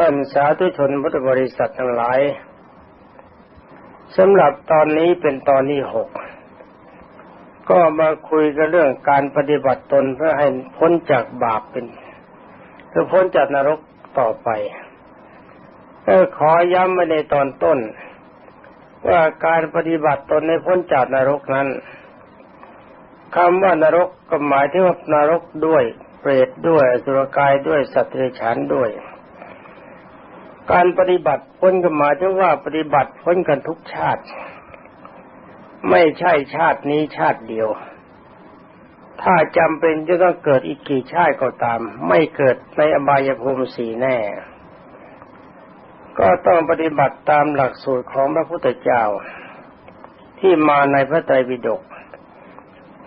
ท่านสาธุชนพุทธบริษัททั้งหลายสำหรับตอนนี้เป็นตอนที่หกก็มาคุยกันเรื่องการปฏิบัติตนเพื่อให้พ้นจากบาปเป็นเพื่อพ้นจากนรกต่อไปก็ขอย้ำไว้ในตอนต้น ว่าการปฏิบัติตนให้พ้นจากนรกนั้นคำว่านรกก็หมายถึงว่านรกด้วย เปรตด้วยสุรกายด้วยสัตว์เดรัจฉานด้วย การปฏิบัติพ้นก็หมายถึงว่าปฏิบัติพ้นกันทุกชาติ ไม่ใช่ชาตินี้ชาติเดียว ถ้าจำเป็นจะต้องเกิดอีกกี่ชาติก็ตาม ไม่เกิดในอบายภูมิสีแน่ ก็ต้องปฏิบัติตามหลักสูตรของพระพุทธเจ้า ที่มาในพระไตรปิฎก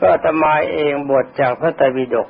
ก็ตมาเองบวชจากพระไตรปิฎก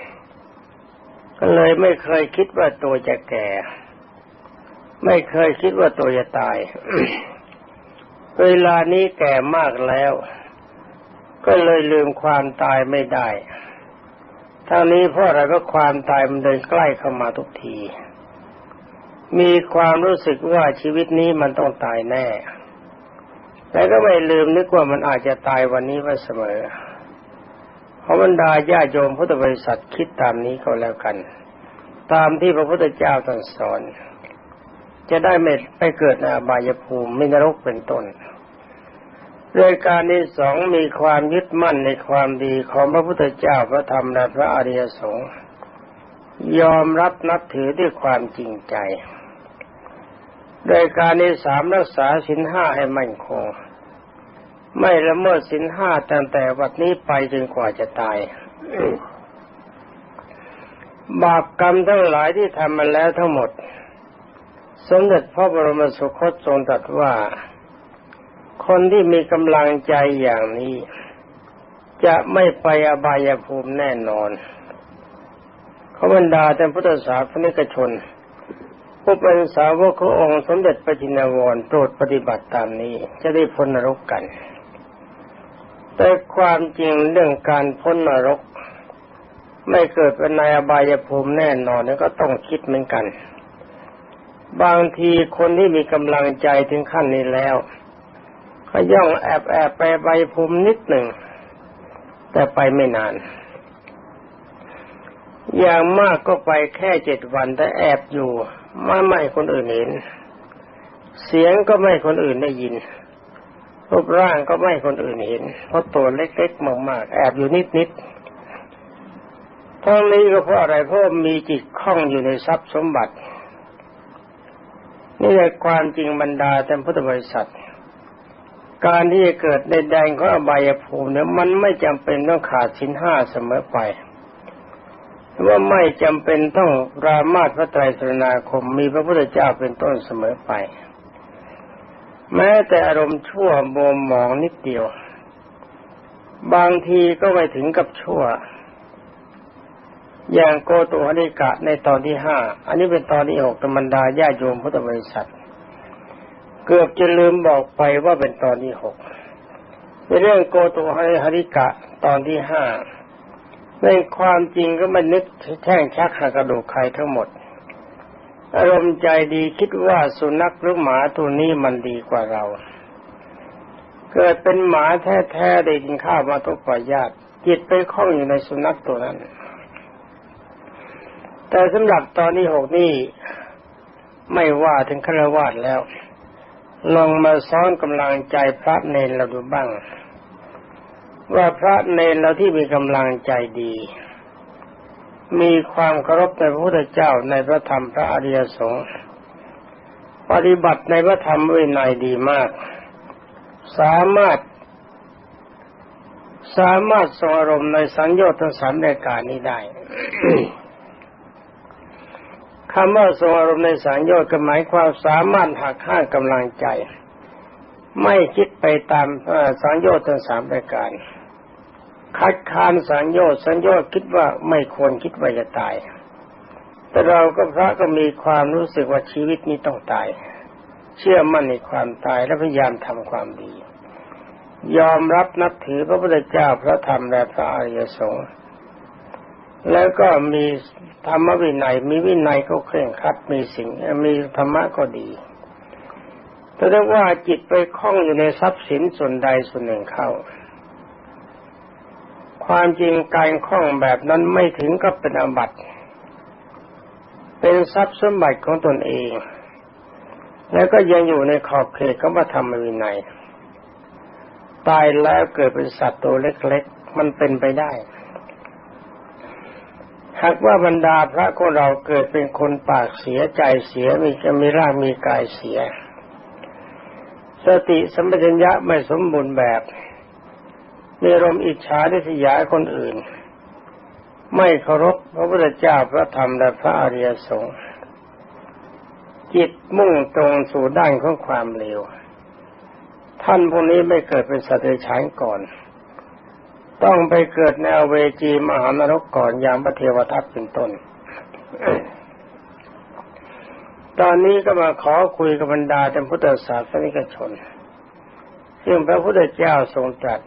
ก็เลยไม่เคยคิดว่าตัวจะแก่ ไม่เคยคิดว่าตัวจะตาย เวลานี้แก่มากแล้ว ก็เลยลืมความตายไม่ได้ทั้งนี้เพราะอะไรก็ความตายมันเดินใกล้เข้ามาทุกที มีความรู้สึกว่าชีวิตนี้มันต้องตายแน่ แต่ก็ไม่ลืมนึกว่ามันอาจจะตายวันนี้ไว้เสมอ ขอบรรดาญาโยมพุทธบริษัทคิดตามนี้ก็แล้วกัน ตามที่พระพุทธเจ้าตรัสสอน จะได้ไม่ไปเกิดในอบายภูมิไม่นรกเป็นต้นรายการที่สองมีความยึดมั่นในความดีของพระพุทธเจ้าพระธรรมและพระอริยสงฆ์ยอมรับนับถือด้วยความจริงใจรายการที่สามรักษาสินห้าให้มั่นคง ไม่ละเมิดสินห้าตั้งแต่วัดนี้ไปจนกว่าจะตาย บาปกรรมทั้งหลายที่ทำมาแล้วทั้งหมด สมเด็จพระบรมสุคตทรงตรัสว่า คนที่มีกำลังใจอย่างนี้ จะไม่ไปอบายภูมิแน่นอนเขาบรรดาแต่พุทธศาสนิกชน ผู้เป็นสาวกขององค์สมเด็จพระจินวรโปรดปฏิบัติตามนี้จะได้พ้นนรกกัน แต่ความจริงเรื่องการพ้นนรก ไม่เกิดเป็นในอบายภูมิแน่นอนนี่ก็ต้องคิดเหมือนกัน บางทีคนที่มีกำลังใจถึงขั้นนี้แล้วก็ย่องแอบแอบไปใบภูมินิดหนึ่ง แต่ไปไม่นาน อย่างมากก็ไปแค่เจ็ดวันแต่แอบอยู่ ไม่ไม่คนอื่นเห็น เสียงก็ไม่คนอื่นได้ยิน รูปร่างก็ไม่คนอื่นเห็น เพราะตัวเล็กๆมากๆแอบอยู่นิดๆทั้งนี้ก็เพราะอะไรเพราะมีจิตคล้องอยู่ในทรัพย์สมบัติ นี่แหละความจริงบรรดาแต่พุทธบริษัท การที่จะเกิดในแดงของอบายภูมิเนี่ยมันไม่จำเป็นต้องขาดสินห้าเสมอไปว่าไม่จำเป็นต้องรามาตพระไตรสรณาคมมีพระพุทธเจ้าเป็นต้นเสมอไป แม้แต่อารมณ์ชั่วโมมมองนิดเดียว บางทีก็ไม่ถึงกับชั่ว อย่างโกตุหนิกะในตอนที่ห้าอันนี้เป็นตอนที่หกธรรมดาญาโยมพุทธบริษัท เกือบจะลืมบอกไปว่าเป็นตอนที่หกในเรื่องโกตุหนิกะตอนที่ห้าในความจริงก็ม่นึกแช่งชักหักกระดูกใครทั้งหมด อารมณ์ใจดีคิดว่าสุนัขหรือหมาตัวนี้มันดีกว่าเรา เกิดเป็นหมาแท้ๆได้กินข้าวมาทุกปญาติจิตไปคล้องอยู่ในสุนัขตัวนั้น แต่สำหรับตอนนี้หกนี่ไม่ว่าถึงฆราวาสแล้ว ลองมาซ้อนกำลังใจพระเนรเราดูบ้าง ว่าพระเนรเราที่มีกำลังใจดี มีความเคารพในพระพุทธเจ้าในพระธรรมพระอริยสงฆ์ปฏิบัติในพระธรรมวินัยดีมาก สามารถ สามารถทรงอารมณ์ในสัญญาทั้งสามรายการนี้ได้คำว่าทรงอารมณ์ในสังโยชน์ก็หมายความสามารถหักห้างกำลังใจ ไม่คิดไปตามสังโยชน์ทั้งสามประการ คัดค้านสังโยชน์สังโยชน์คิดว่าไม่ควรคิดว่าจะตาย แต่เราก็พระก็มีความรู้สึกว่าชีวิตนี้ต้องตาย เชื่อมั่นในความตายและพยายามทำความดี ยอมรับนับถือพระพุทธเจ้าพระธรรมและพระอริยสงฆ์แล้วก็มีธรรมวินัย มีวินัยก็เคร่งครัดมีสิ่งมีธรรมะก็ดีแต่ถ้าว่าจิตไปคล้องอยู่ในทรัพย์สินส่วนใดส่วนหนึ่งเข้า ความจริงการคล้องแบบนั้นไม่ถึงกับเป็นอบัติเป็นทรัพย์สมบัติของตนเอง แล้วก็ยังอยู่ในขอบเขตของพระธรรมวินัยตายแล้วเกิดเป็นสัตว์ตัวเล็กๆ มันเป็นไปได้ หากว่าบรรดาพระของเราเกิดเป็นคนปากเสียใจเสียมีจะมีร่างมีกายเสีย สติสัมปชัญญะไม่สมบูรณ์แบบ มีรมอิจฉาดิสยาคนอื่น ไม่เคารพพระพุทธเจ้าพระธรรมและพระอริยสงฆ์จิตมุ่งตรงสู่ด้านของความเลวท่านพวกนี้ไม่เกิดเป็นสัตว์เดรัจฉานก่อน ต้องไปเกิดในเวจีมหานรกก่อนอย่างพระเทวทัตเป็นต้น ตอนนี้ก็มาขอคุยกับบรรดาท่านพุทธศาสนิกชน ซึ่งพระพุทธเจ้าทรงตรัส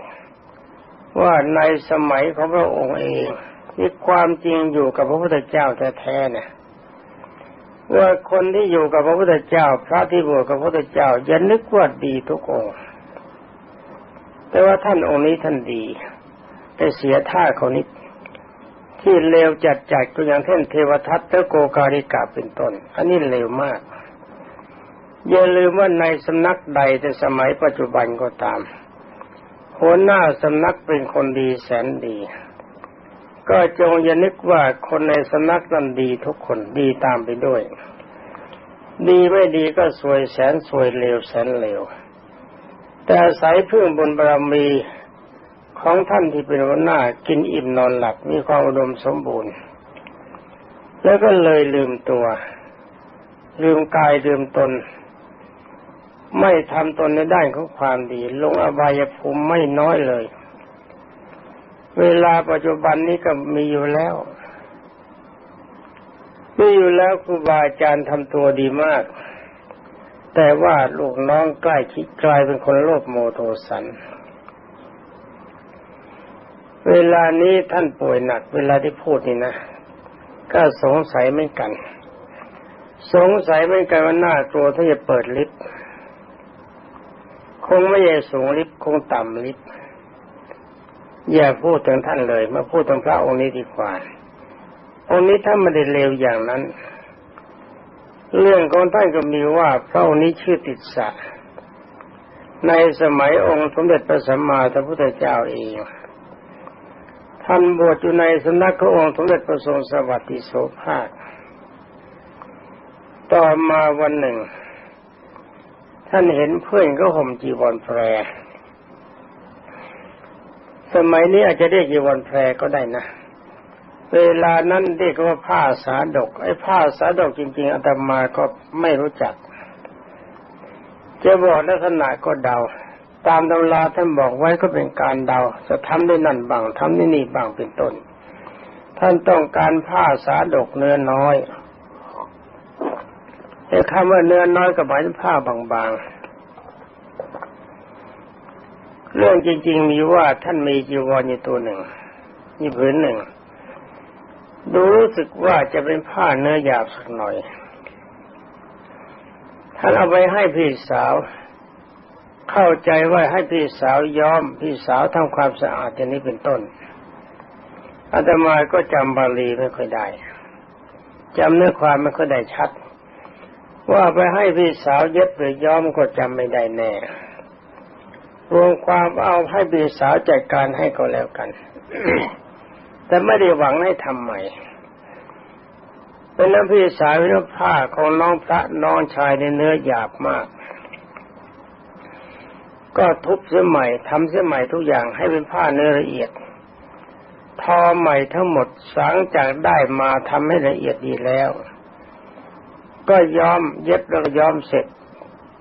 ว่าในสมัยของพระองค์เองมีความจริงอยู่กับพระพุทธเจ้าแท้ๆเนี่ยว่าคนที่อยู่กับพระพุทธเจ้า พระที่บวชกับพระพุทธเจ้าอย่านึกว่าดีทุกองค์แต่ว่าท่านองค์นี้ท่านดี แต่เสียท่าเขานิดที่เลวจัดจัดก็อย่างเช่นเทวทัตและโกการิกาเป็นต้น อันนี้เลวมากอย่าลืมว่าในสำนักใดแต่สมัยปัจจุบันก็ตาม หัวหน้าสำนักเป็นคนดีแสนดี ก็จงอย่านึกว่าคนในสำนักนั้นดีทุกคนดีตามไปด้วย ดีไม่ดีก็สวยแสนสวยเลวแสนเลว แต่สายพึ่งบนบารมีของท่านที่เป็นหัวหน้ากินอิ่มนอนหลับมีความอุดมสมบูรณ์ แล้วก็เลยลืมตัว ลืมกายลืมตน ไม่ทำตนในด้านของความดี ลงอบายภูมิไม่น้อยเลย เวลาปัจจุบันนี้ก็มีอยู่แล้วมีอยู่แล้วครูบาอาจารย์ทำตัวดีมาก แต่ว่าลูกน้องใกล้คิดกลายเป็นคนโลภโมโทสัน เวลานี้ท่านป่วยหนัก เวลาที่พูดนี่นะ ก็สงสัยไม่กัน สงสัยไม่กันว่าน่ากลัวถ้าจะเปิดลิฟต์ คงไม่ใช่สูงลิฟต์คงต่ำลิฟต์อย่าพูดถึงท่านเลย มาพูดถึงพระองค์นี้ดีกว่า องค์นี้ท่านไม่ได้เลวอย่างนั้น เรื่องของท่านก็มีว่าพระองค์นี้ชื่อติดสะ ในสมัยองค์สมเด็จพระสัมมาสัมพุทธเจ้าเอง ท่านบวชอยู่ในสำนักขององค์สมเด็จพระทรงสวัสดิโสภาค ต่อมาวันหนึ่ง ท่านเห็นเพื่อนก็ห่มจีวรแพร สมัยนี้อาจจะเรียกจีวรแพรก็ได้นะ เวลานั้นเรียกว่าผ้าสาดก ไอ้ผ้าสาดกจริง ๆอาตมาก็ไม่รู้จัก จะบอกลักษณะก็เดา ตามตำราท่านบอกไว้ก็เป็นการเดา จะทำได้นั่นบางทำได้นี่บางเป็นต้น ท่านต้องการผ้าสาดกเนื้อน้อย แต่คำว่าเนื้อน้อยก็หมายถึงผ้าบางๆ เรื่องจริง ๆ มีว่าท่านมีจีวรอยู่ตัวหนึ่งมีผืนหนึ่ง ดูรู้สึกว่าจะเป็นผ้าเนื้อหยาบสักหน่อย ท่านเอาไปให้พี่สาว เข้าใจว่าให้พี่สาวย้อม พี่สาวทำความสะอาดอย่างนี้เป็นต้นอาตมาก็จำบาลีไม่ค่อยได้จำเนื้อความไม่ค่อยได้ชัด ว่าไปให้พี่สาวเย็บหรือย้อมก็จำไม่ได้แน่ รวมความเอาให้พี่สาวจัดการให้ก็แล้วกัน แต่ไม่ได้หวังให้ทำใหม่เป็นน้ำพี่สาวเนื้อผ้าของน้องพระน้องชายในเนื้อหยาบมาก ก็ทุบเสียใหม่ทำเสียใหม่ทุกอย่างให้เป็นผ้าเนื้อละเอียด ทอใหม่ทั้งหมดสังจากได้มาทำให้ละเอียดดีแล้ว ก็ย้อมเย็บแล้วก็ย้อมเสร็จ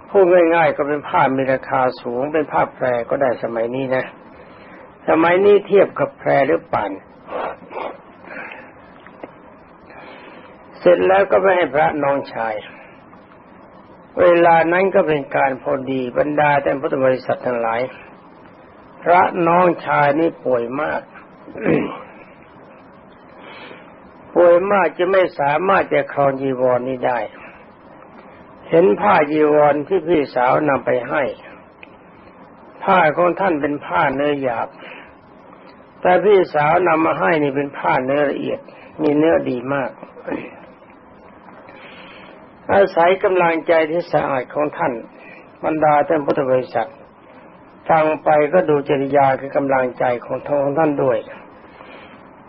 พูดง่าย ๆ ก็เป็นผ้ามีราคาสูงเป็นผ้าแพรก็ได้สมัยนี้นะ สมัยนี้เทียบกับแพรหรือป่าน เสร็จแล้วก็ไปให้พระน้องชาย เวลานั้นก็เป็นการพอดีบรรดาแต่พุทธบริษัททั้งหลาย พระน้องชายนี่ป่วยมาก ป่วยมากจะไม่สามารถจะครองจีวรนนี้ได้ เห็นผ้าจีวรที่พี่สาวนำไปให้ ผ้าของท่านเป็นผ้าเนื้อหยาบ แต่พี่สาวนำมาให้นี่เป็นผ้าเนื้อละเอียด มีเนื้อดีมาก อาศัยกำลังใจที่สะอาดของท่านบรรดาท่านพุทธบริษัทฟังไปก็ดูจริยาคือกำลังใจของทองท่านด้วย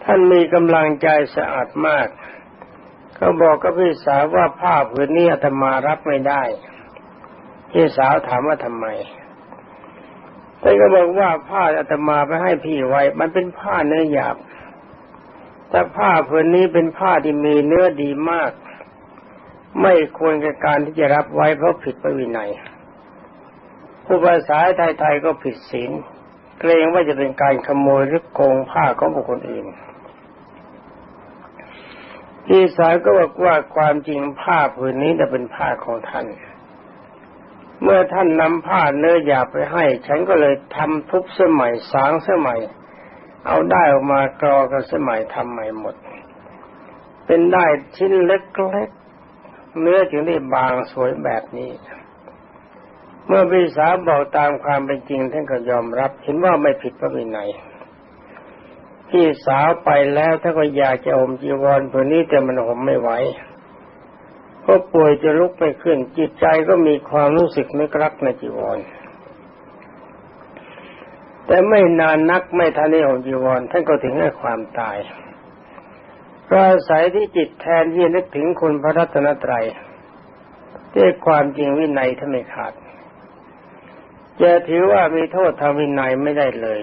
ท่านมีกำลังใจสะอาดมากก็บอกกับพี่สาวว่าผ้าผืนนี้อาตมารับไม่ได้พี่สาวถามว่าทำไมท่านก็บอกว่าผ้าอาตมาไปให้พี่ไว้ มันเป็นผ้าเนื้อหยาบ แต่ผ้าผืนนี้เป็นผ้าที่มีเนื้อดีมาก ไม่ควรกับการที่จะรับไว้เพราะผิดพระวินัยผู้ภาษาไทยๆก็ผิดศีลเกรงว่าจะเป็นการขโมยหรือโกงผ้าของบุคคลอื่น พี่สาวก็บอกว่าความจริงผ้าผืนนี้จะเป็นผ้าของท่าน เมื่อท่านนำผ้าเนื้อหยาบไปให้ ฉันก็เลยทำทุบเสมัยสางเสมัยเอาได้ออกมากรอกันสมัยทำใหม่หมด เป็นได้ชิ้นเล็กๆเนื้อจึงได้บางสวยแบบนี้ เมื่อพี่สาวบอกตามความเป็นจริงท่านก็ยอมรับ เห็นว่าไม่ผิดพระวินัย พี่สาวไปแล้วถ้าก็อยากจะอมจีวรตัวนี้แต่มันห่มไม่ไหวก็ป่วยจะลุกไปขึ้น จิตใจก็มีความรู้สึกนึกรักในจีวร แต่ไม่นานนักไม่ทันได้ห่มจีวรท่านก็ถึงให้ความตายพระอาศัยที่จิตแทนที่นึกถึงคุณพระรัตนตรัยด้วยความจริงวินัยถ้านไม่ขาดจะถือว่ามีโทษทางวินัยไม่ได้เลย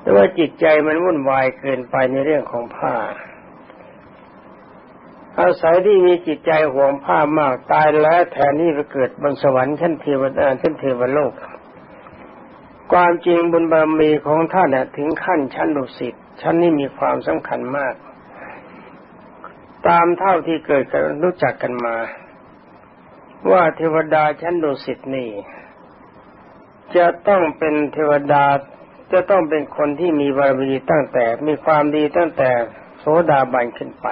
แต่ว่าจิตใจมันวุ่นวายเกินไปในเรื่องของผ้า อาศัยที่มีจิตใจห่วงผ้ามากตายแล้วแทนที่จะเกิดบนสวรรค์ชั้นเทวดาชั้นเทวโลก ความจริงบุญบารมีของท่านถึงขั้นชั้นดุสิตชั้นนี้มีความสำคัญมาก ตามเท่าที่เกิดกันรู้จักกันมา ว่าเทวดาชั้นดุสิตนี่จะต้องเป็นเทวดา จะต้องเป็นคนที่มีบารมีตั้งแต่มีความดีตั้งแต่โสดาบันขึ้นไป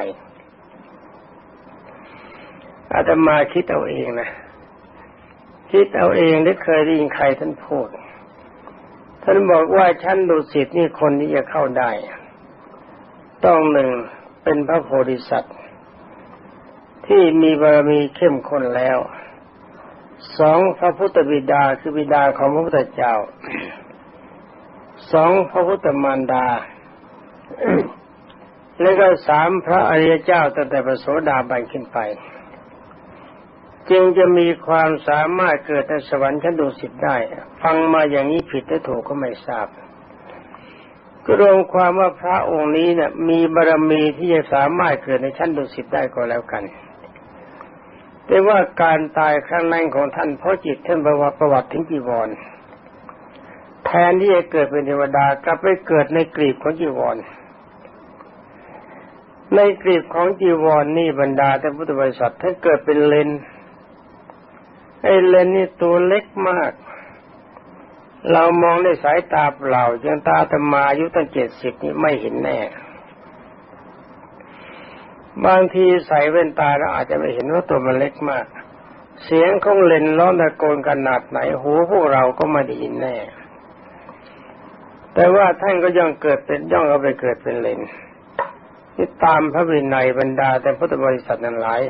อาตมาคิดเอาเองนะ คิดเอาเองได้เคยได้ยินใครท่านพูด ท่านบอกว่าชั้นดุสิตนี่คนที่จะเข้าได้ ต้องหนึ่งเป็นพระโพธิสัตว์ ที่มีบารมีเข้มข้นแล้วสองพระพุทธบิดาคือบิดาของพระพุทธเจ้า สองพระพุทธมารดา และก็สามพระอริยเจ้าตั้งแต่ประโสดาบันขึ้นไป จึงจะมีความสามารถเกิดในสวรรค์ชั้นดุสิตได้ ฟังมาอย่างนี้ผิดหรือถูกก็ไม่ทราบรวมความว่าพระองค์นี้เนี่ยมีบารรมีที่จะสามารถเกิดในชั้นดุสิตได้ก็แล้วกัน แต่ว่าการตายครั้งนั้นของท่านเพราะจิตท่านประวัติประวัติถึงจีวร แทนที่จะเกิดเป็นเทวดากลับไปเกิดในกรีบของจีวร ในกรีบของจีวรนนี่บรรดาท่านพุทธบริษัทท่านเกิดเป็นเลนไอ้เลนนี่ตัวเล็กมาก เรามองด้วยสายตาเปล่ายังตาธรรมาอายุตั้งเจ็ดสิบนี่ไม่เห็นแน่ บางทีใส่แว่นตาเราอาจจะไม่เห็นว่าตัวมันเล็กมาก เสียงของเลนร้องตะโกนขนาดไหนหูพวกเราก็ไม่ได้ยินแน่ แต่ว่าท่านก็ย่องเกิดเป็นย่องเอาไปเกิดเป็นเลนที่ตามพระวินัยบรรดาแต่พุทธบริษัทนั้นหลาย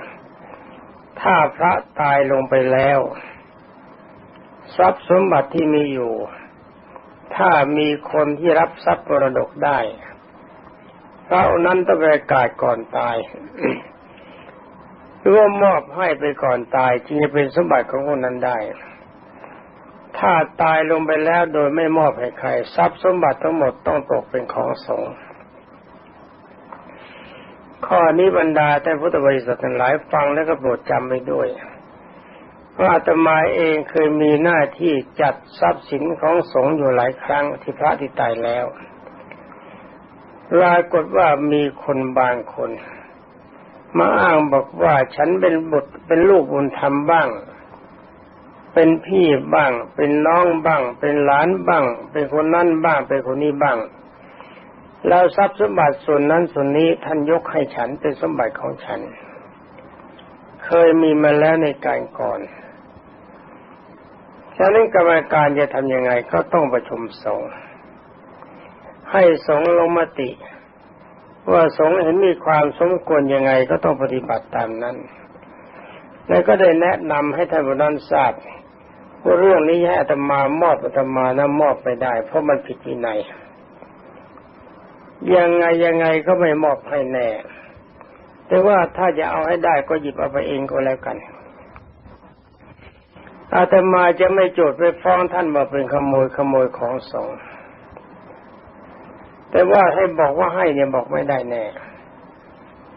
ถ้าพระตายลงไปแล้ว ทรัพย์สมบัติที่มีอยู่ ถ้ามีคนที่รับทรัพย์มรดกได้พระนั้นต้องประกาศก่อนตายหรือว่ามอบให้ไปก่อนตายจึงจะเป็นสมบัติของคนนั้นได้ ถ้าตายลงไปแล้วโดยไม่มอบให้ใคร ทรัพย์สมบัติทั้งหมดต้องตกเป็นของสงฆ์ข้อนี้บรรดาท่านพุทธบริษัททั้งหลายฟังแล้วก็โปรดจำไปด้วยว่าอาตมาเองเคยมีหน้าที่จัดทรัพย์สินของสงฆ์อยู่หลายครั้งที่พระที่ตายแล้วปรากฏว่ามีคนบางคน มาอ้างบอกว่าฉันเป็นบุตรเป็นลูกบุญธรรมบ้าง เป็นพี่บ้าง เป็นน้องบ้าง เป็นหลานบ้าง เป็นคนนั้นบ้าง เป็นคนนี้บ้าง แล้วทรัพย์สมบัติส่วนนั้นส่วนนี้ท่านยกให้ฉันเป็นสมบัติของฉัน เคยมีมาแล้วในการก่อนฉะนั้นกรรมการจะทำยังไงก็ต้องประชุมสงฆ์ให้สงฆ์ลงมติ ว่าสงฆ์เห็นมีความสมควรยังไงก็ต้องปฏิบัติตามนั้น แล้วก็ได้แนะนำให้ท่านผู้นั้นทราบ ว่าเรื่องนี้ให้อาตมามอบอาตมานะมอบไปได้ เพราะมันผิดวินัยยังไงยังไงก็ไม่มอบให้แน่ แต่ว่าถ้าจะเอาให้ได้ก็หยิบเอาไปเองก็แล้วกัน อาตมาจะไม่โจทย์ไปฟ้องท่านว่าเป็นขโมยขโมยของสงฆ์แต่ว่าให้บอกว่าให้เนี่ยบอกไม่ได้แน่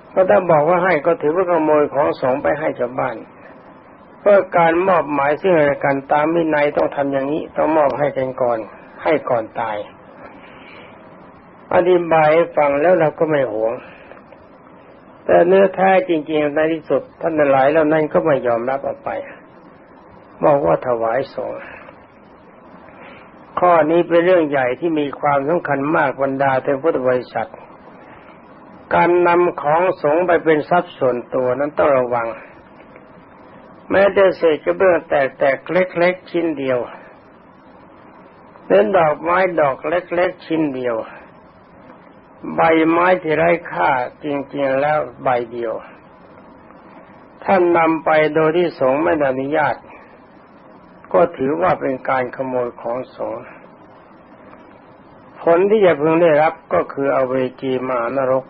เพราะถ้าบอกว่าให้ก็ถือว่าขโมยของสงฆ์ไปให้ชาวบ้าน เพื่อการมอบหมายซึ่งอะไรกันตามวินัยต้องทำอย่างนี้ ต้องมอบให้กันก่อน ให้ก่อนตาย อธิบายฟังแล้วเราก็ไม่หวง แต่เนื้อแท้จริงๆในที่สุดท่านหลายแล้วนั่นก็ไม่ยอมรับเอาไปบอกว่าถวายสงฆ์ข้อนี้เป็นเรื่องใหญ่ที่มีความสำคัญมากบรรดาเทพุทธบริษัท การนำของสงไปเป็นทรัพย์ส่วนตัวนั้นต้องระวัง แม้แต่เศษกระเบื้องแตกๆเล็ก ๆ ชิ้นเดียวเล่นดอกไม้ดอกเล็ก ๆ ชิ้นเดียว ใบไม้ที่ไร้ค่าจริง ๆ แล้วใบเดียว ท่านนำไปโดยที่สงไม่อนุญาต ก็ถือว่าเป็นการขโมยของสงฆ์ผลที่จะพึงได้รับก็คืออเวจีมานรก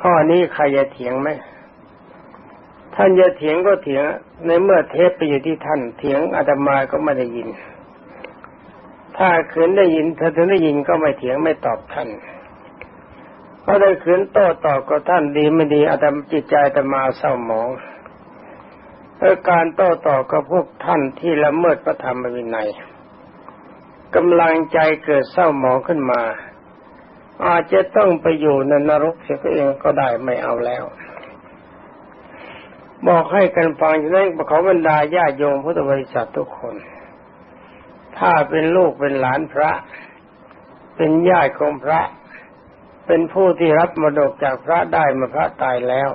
ข้อนี้ใครจะเถียงไหม ท่านจะเถียงก็เถียง ในเมื่อเทปไปอยู่ที่ท่านเถียงอาตมาก็ไม่ได้ยิน ถ้าขืนได้ยินถ้าถึงได้ยินก็ไม่เถียงไม่ตอบท่านเพราะได้ขืนโต้ตอบกับท่านดีไม่ดีอาตมาจิตใจอาตมาเศร้าหมองเพื่อการโต้ตอบกับพวกท่านที่ละเมิดพระธรรมวินัยกำลังใจเกิดเศร้าหมองขึ้นมา อาจจะต้องไปอยู่ในนรกเสียเองก็ได้ไม่เอาแล้ว บอกให้กันฟังฉะนั้นขอบรรดาญาโยมพุทธบริษัททุกคน ถ้าเป็นลูกเป็นหลานพระ เป็นญาติของพระ เป็นผู้ที่รับมรดกจากพระได้มาพระตายแล้ว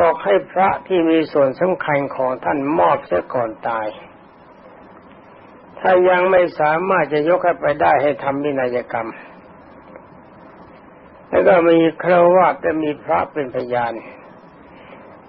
บอกให้พระที่มีส่วนสำคัญของท่านมอบเสียก่อนตาย ถ้ายังไม่สามารถจะยกให้ไปได้ให้ทำวินัยกรรม แล้วก็มีครวาจะมีพระเป็นพยาน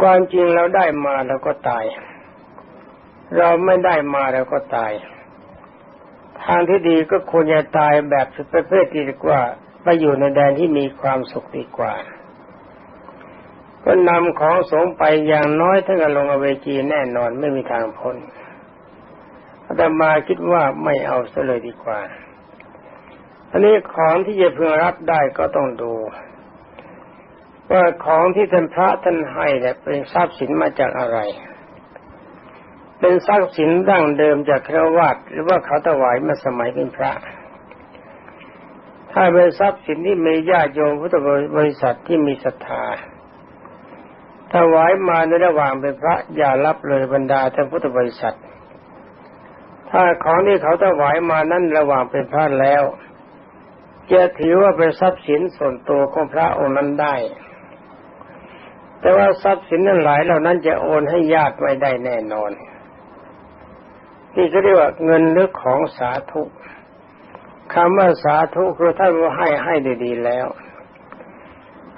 ความจริงเราได้มาเราก็ตาย เราไม่ได้มาเราก็ตาย ทางที่ดีก็ควรจะตายแบบสุดประเภทดีกว่าไปอยู่ในแดนที่มีความสุขดีกว่า ก็นำของสงไปอย่างน้อยถ้ากันลงอเวจีแน่นอนไม่มีทางพ้นอาตมาคิดว่าไม่เอาซะเลยดีกว่า อันนี้ของที่จะพึงรับได้ก็ต้องดู ว่าของที่ท่านพระท่านให้เนี่ยเป็นทรัพย์สินมาจากอะไร เป็นทรัพย์สินดั้งเดิมจากครวัตหรือว่าเขาถวายมาสมัยเป็นพระ ถ้าเป็นทรัพย์สินที่มีญาติโยมพุทธบริษัทที่มีศรัทธาถวายมาในระหว่างเป็นพระอย่ารับเลยบรรดาท่านพุทธบริษัท ถ้าของที่เขาถวายมานั้นระหว่างเป็นพระแล้วจะถือว่าเป็นทรัพย์สินส่วนตัวของพระองค์นั้นได้ แต่ว่าทรัพย์สินนั้นหลายเหล่านั้นจะโอนให้ญาติไม่ได้แน่นอนที่เขาเรียกว่าเงินหรือของสาธุคำว่าสาธุคือท่านว่าให้ให้ได้ดีแล้ว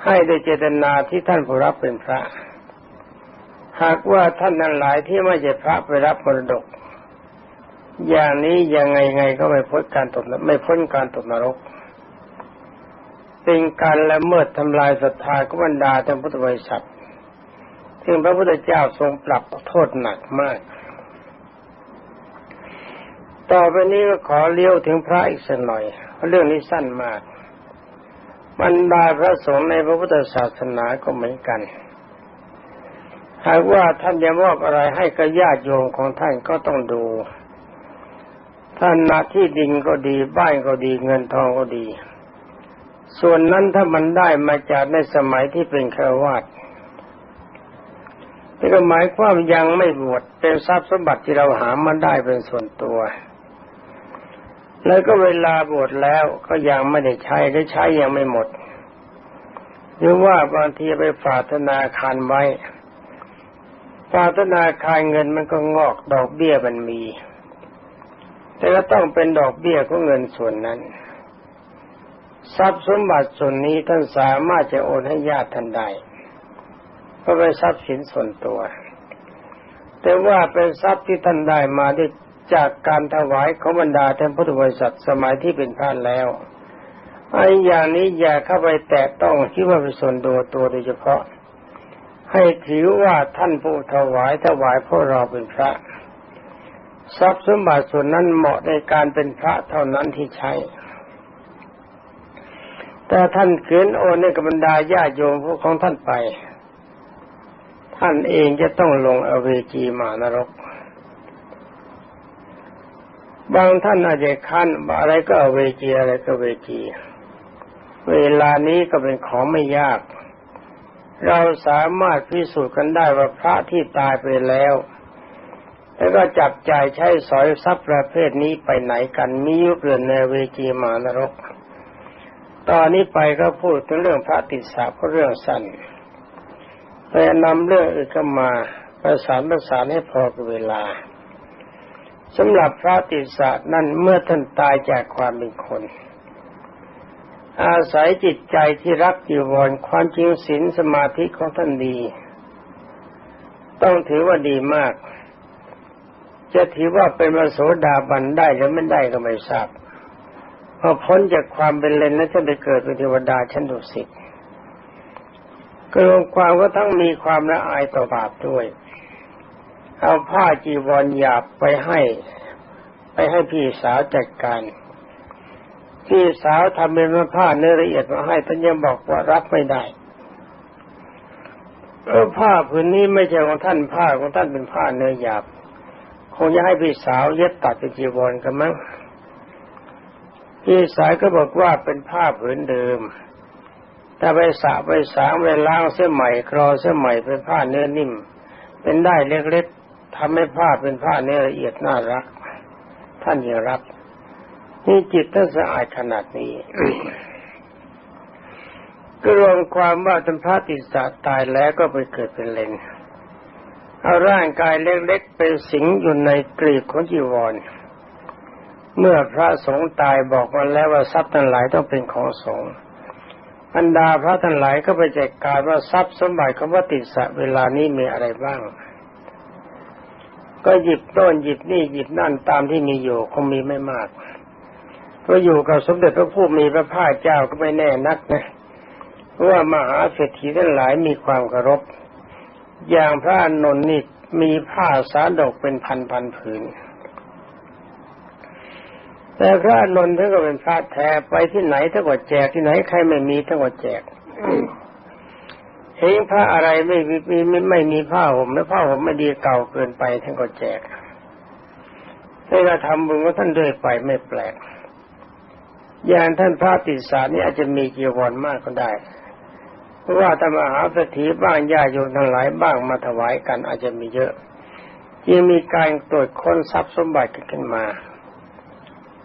ให้โดยเจตนาที่ท่านผู้รับเป็นพระ หากว่าท่านนั้นหลายที่ไม่ใช่พระไปรับมรดก อย่างนี้ยังไงไงก็ไม่พ้นการตกไม่พ้นการตกนรกเป็นการละเมิดทำลายศรัทธากุบรรดาท่านพุทธบริษัท ซึ่งพระพุทธเจ้าทรงปรับโทษหนักมาก ต่อไปนี้ก็ขอเลี้ยวถึงพระอีกสักหน่อย เรื่องนี้สั้นมากบรรดาพระสงฆ์ในพระพุทธศาสนาก็เหมือนกัน หากว่าท่านจะมอบอะไรให้กับญาติโยมของท่านก็ต้องดู ท่านนาที่ดินก็ดีบ้านก็ดีเงินทองก็ดี ส่วนนั้นถ้ามันได้มาจากในสมัยที่เป็นฆราวาส นี่ก็หมายความยังไม่บวชเป็นทรัพย์สมบัติที่เราหามาได้เป็นส่วนตัว แล้วก็เวลาบวชแล้วก็ยังไม่ได้ใช้ได้ใช้ยังไม่หมด หรือว่าบางทีไปฝากธนาคารไว้ฝากธนาคารเงินมันก็งอกดอกเบี้ยมันมี แต่ก็ต้องเป็นดอกเบี้ยของเงินส่วนนั้น ทรัพย์สมบัติส่วนนี้ท่านสามารถจะโอนให้ญาติท่านได้ ก็เป็นทรัพย์สินส่วนตัว แต่ว่าเป็นทรัพย์ที่ท่านได้มาได้จากการถวายของบรรดาท่านพุทธบริษัทสมัยที่เป็นพระแล้วไอ้อย่างนี้อย่าเข้าไปแตะต้องคิดว่าเป็นส่วนตัวตัวโดยเฉพาะ ให้ถือว่าท่านผู้ถวายถวายพราะเราเป็นพระ ทรัพย์สมบัติส่วนนั้นเหมาะในการเป็นพระเท่านั้นที่ใช้ แต่ท่านเขียนโอนในกับบรรดาญาโยมพวกของท่านไป ท่านเองจะต้องลงอเวจีมานรก บางท่านอาจจะคันอะไรก็อเวจีอะไรก็เวจี เวลานี้ก็เป็นของไม่ยาก เราสามารถพิสูจน์กันได้ว่าพระที่ตายไปแล้ว แล้วก็จับจ่ายใช้สอยทรัพย์ประเภทนี้ไปไหนกันมียุเปลี่ยนในเวจีมานรก ตอนนี้ไปก็พูดถึงเรื่องพระติสสะเพราะเรื่องสั้น แต่นำเรื่องอื่นเข้ามาประสานประสานให้พอกับเวลาสำหรับพระติสะนั่นเมื่อท่านตายจากความเป็นคน อาศัยจิตใจที่รักจีวรความจริงศีลสมาธิของท่านดี ต้องถือว่าดีมาก จะถือว่าเป็นมโสดาบันได้หรือไม่ได้ก็ไม่ทราบพอพ้นจากความเป็นเลนแล้วจะไปเกิดเป็นเทวดาชั้นดุสิต กรวมความก็ทั้งมีความละอายต่อบาปด้วย เอาผ้าจีวรหยาบไปให้ ไปให้พี่สาวจัดการ พี่สาวทำเป็นผ้าเนื้อละเอียดมาให้ท่านยังบอกว่ารับไม่ได้เออผ้าผืนนี้ไม่ใช่ของท่านผ้าของท่านเป็นผ้าเนื้อหยาบ คงจะให้พี่สาวเย็บตัดเป็นจีวรกันมั้งพี่สาวก็บอกว่าเป็นผ้าผืนเดิม ถ้าไปสระไปสางไปล้างเสื้อใหม่ครอเสื้อใหม่เป็นผ้าเนื้อนิ่ม เป็นได้เล็กๆทำให้ผ้าเป็นผ้าเนื้อละเอียดน่ารัก ท่านยังรับ นี่จิตท่านสะอาดขนาดนี้ก็รวมความว่าท่านพระติสาตายแล้วก็ไปเกิดเป็นเลนเอาร่างกายเล็กๆเป็นสิงอยู่ในกรีบของจีวร เมื่อพระสงฆ์ตายบอกมาแล้วว่าทรัพย์ทั้งหลายต้องเป็นของสงฆ์ บรรดาพระทั้งหลายก็ไปแจกการว่าทรัพย์สมบัติของวัติสะเวลานี้มีอะไรบ้าง ก็หยิบต้นหยิบนี่หยิบนั่นตามที่มีอยู่คงมีไม่มากเพราะอยู่กับสมเด็จพระผู้มีพระภาคเจ้าก็ไม่แน่นักนะเพราะว่ามหาเศรษฐีทั้งหลายมีความเคารพอย่างพระนนท์นี่มีผ้าสาดกเป็นพันพันผืน แต่พระนนท์ท่านก็เป็นพระแท้ไปที่ไหนท่านก็แจกที่ไหนใครไม่มีท่านก็แจกเห็นพระอะไรไม่มีไม่ไม่มีผ้าห่มและผ้าห่มไม่ดีเก่าเกินไปท่านก็แจกท่านก็ทำบุญก็ท่านด้วยไปไม่แปลก อย่างท่านพระติสานี่อาจจะมีจีวรมากก็ได้เพราะว่าธรรมหาสถีบ้างญาโยมทั้งหลายบ้างมาถวายกันอาจจะมีเยอะ ยังมีการตรวจค้นทรัพย์สมบัติขึ้นมา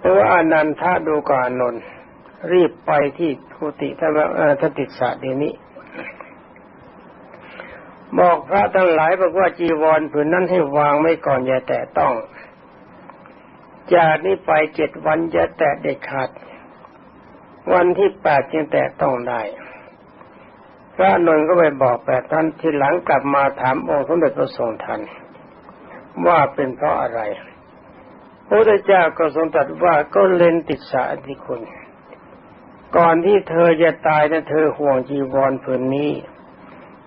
แต่ว่าอานันทาดูก่อนอานนรีบไปที่กุฏิท่านท่านติดสะเดี๋ยวนี้ บอกพระทั้งหลายบอกว่าจีวรผืนนั้นให้วางไม่ก่อนอย่าแตะต้อง จากนี้ไปเจ็ดวันอย่าแตะเด็ดขาด วันที่แปดจึงแตะต้องได้พระนนท์ก็ไปบอกแปดท่านที่หลังกลับมาถามองค์สมเด็จพระทรงทันว่าเป็นเพราะอะไร พระพุทธเจ้าก็ทรงตรัสว่าก็เล่นติดสาธิคุณ ก่อนที่เธอจะตายนะเธอห่วงจีวรผืนนี้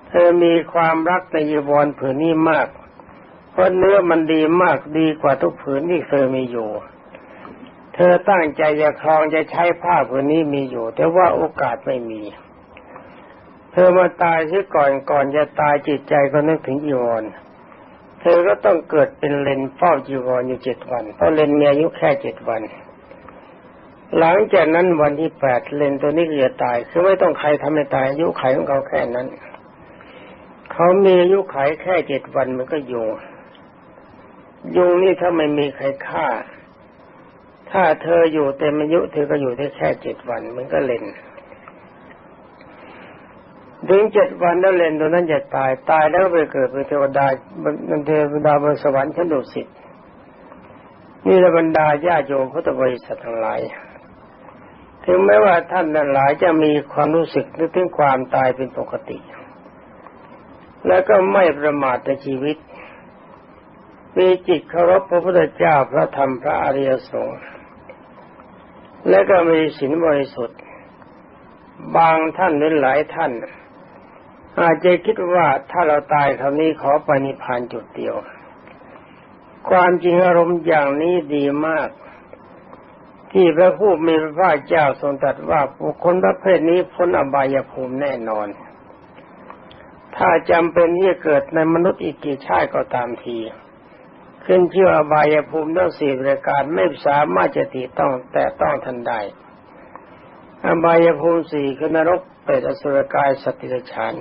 เธอมีความรักในจีวรผืนนี้มาก เพราะเนื้อมันดีมากดีกว่าทุกผืนที่เธอมีอยู่ เธอตั้งใจจะครองจะใช้ผ้าผืนนี้มีอยู่ แต่ว่าโอกาสไม่มี เธอมาตายเสียก่อนก่อนจะตายจิตใจก็นึกถึงจีวร เธอก็ต้องเกิดเป็นเลนเฝ้าจีวรอยู่เจ็ดวัน เพราะเลนมีอายุแค่เจ็ดวัน หลังจากนั้นวันที่แปดเลนตัวนี้ก็จะตาย คือไม่ต้องใครทำให้ตายอายุไขของเขาแค่นั้น เขามีอายุไขแค่เจ็ดวันมันก็ยุง ยุงนี่ถ้าไม่มีใครฆ่า ถ้าเธออยู่เต็มอายุเธอก็อยู่ได้แค่เจ็ดวันมันก็เลน ถึงเจ็ดวันแล้วเลนตัวนั้นจะตาย ตายแล้วไปเกิดเป็นเทวดาบนเทวดาบนสวรรค์ชั้นดุสิตนี่ละบรรดาญาโยมพุทธบริษัททั้งหลาย ถึงแม้ว่าท่านทั้งหลายจะมีความรู้สึกนึกถึงความตายเป็นปกติ แล้วก็ไม่ประมาทในชีวิต มีจิตเคารพพระพุทธเจ้าพระธรรมพระอริยสงฆ์และก็มีศีลบริสุทธิ์ บางท่านหรือหลายท่าน อาจจะคิดว่าถ้าเราตายคราวนี้ขอไปนิพพานจุดเดียว ความจริงอารมณ์อย่างนี้ดีมาก ที่พระผู้มีพระภาคเจ้าทรงตรัสว่าบุคคลประเภทนี้พ้นอบายภูมิแน่นอน ถ้าจำเป็นที่จะเกิดในมนุษย์อีกกี่ชาติก็ตามที ขึ้นชื่ออบายภูมิทั้งสี่ประการไม่สามารถจะติต้องแต่ต้องทันได้อบายภูมิสี่คือนรกเปรตอสุรกายสติรฉาน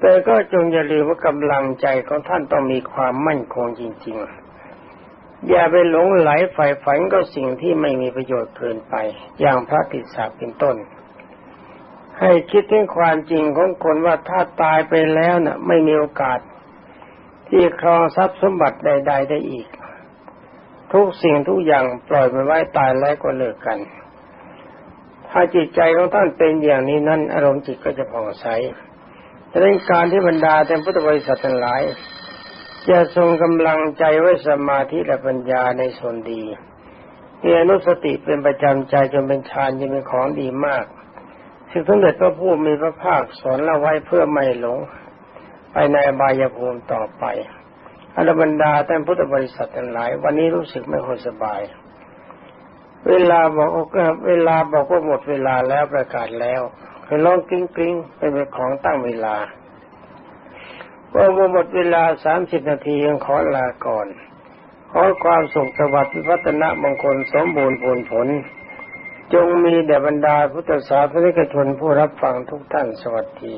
แต่ก็จงอย่าลืมว่ากำลังใจของท่านต้องมีความมั่นคงจริง ๆ อย่าไปหลงไหลใฝ่ฝันก็สิ่งที่ไม่มีประโยชน์เกินไป อย่างพระติสสะเป็นต้น ให้คิดถึงความจริงของคนว่าถ้าตายไปแล้วนะ่ะ ไม่มีโอกาส ที่ครองทรัพย์สมบัติใด ๆ ได้อีก ทุกสิ่งทุกอย่างปล่อยไปไว้ตายแล้วก็เลิกกัน ถ้าจิตใจของท่านเป็นอย่างนี้นั้นอารมณ์จิตก็จะผ่องใส ดังนั้นการที่บรรดาแต่พุทธบริษัททั้งหลาย จะทรงกำลังใจไว้สมาธิและปัญญาในส่วนดีมีอนุสติเป็นประจำใจจนเป็นฌานจะเป็นของดีมากสิ่งสมเด็จพระผู้มีพระภาคสอนเราไว้เพื่อไม่หลง ไปในบายภูมิต่อไปอรบรรดาแต่พุทธบริษัททั้งหลาย วันนี้รู้สึกไม่ค่อยสบาย เวลาบอกเวลาบอกว่าหมดเวลาแล้วประกาศแล้ว คือร้องกริ้งกริ้งเป็นของตั้งเวลาว่าหมดเวลาสามสิบนาทียังขอลาก่อน ขอความสุขสวัสดิ์พัฒนะมงคลสมบูรณ์ผลผล จงมีแด่บรรดาพุทธศาสนิกชนผู้รับฟังทุกท่านสวัสดี